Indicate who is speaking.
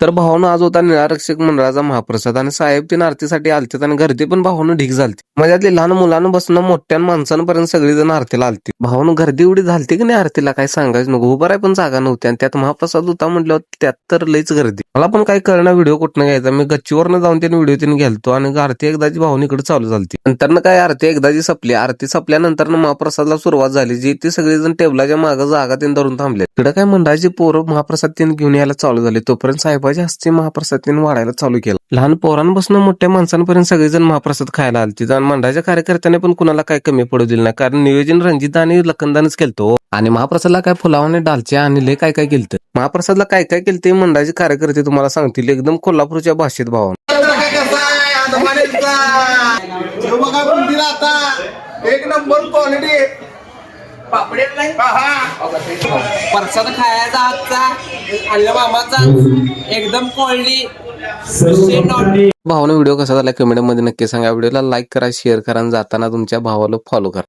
Speaker 1: तर भावानं आज होता निरारक्षक मंडळाचा महाप्रसाद आणि साहेब तीन आरतीसाठी आलते आणि गर्दी पण भावानं ढीक झालती. मजातली लहान मुलांना बसणं मोठ्या माणसांपर्यंत सगळेजण आरतीला आलती. भावानं गर्दी एवढी झालती की नाही आरतीला काय सांगायचं नको. उभं राय पण जागा नव्हती आणि त्यात महाप्रसाद होता म्हटल्यावर त्यात तर लईच गर्दी. मला पण काय कळणार व्हिडिओ कुठनं घ्यायचा. मी गच्चीवरनं जाऊन त्याने व्हिडिओ तिने गेलतो आणि आरती एकदाची भावनी इकडे चालू झालती. नंतर काय आरती एकदाची संपली. आरती संपल्यानंतर महाप्रसादला सुरुवात झाली जी ती सगळेजण टेबलाच्या मागे जागा तीन धरून थांबले तिकडे काय मंडळाची पोरं महाप्रसाद तिने घेऊन यायला चालू झाले. तोपर्यंत साहेब साहेबाच्या हस्ते महाप्रसाद तीन वाढायला चालू केला. लहान पोरांपासून मोठ्या माणसांपर्यंत सगळेजण महाप्रसाद खायला आलती. आणि मंडळाच्या कार्यकर्त्याने पण कुणाला काय कमी पडू दिलं नाही. कारण नियोजन रणजित आणि लखनदानच केलतो हो. आणि महाप्रसादला काय फुलावाने डालचे आणि लय काय काय केलं महाप्रसादला काय काय केलं ते मंडळाचे कार्यकर्ते तुम्हाला सांगतील. एकदम कोल्हापूरच्या भाषेत भावा
Speaker 2: एक नंबर क्वालिटी
Speaker 3: परसाद खायचा आजचा. आणलं मामाचा. एकदम कोल्डी
Speaker 1: भावानं व्हिडिओ कसा झाला? कमेंटमध्ये नक्की सांगा. व्हिडिओला लाईक करा शेअर करा आणि जाताना तुमच्या भावाला फॉलो करा.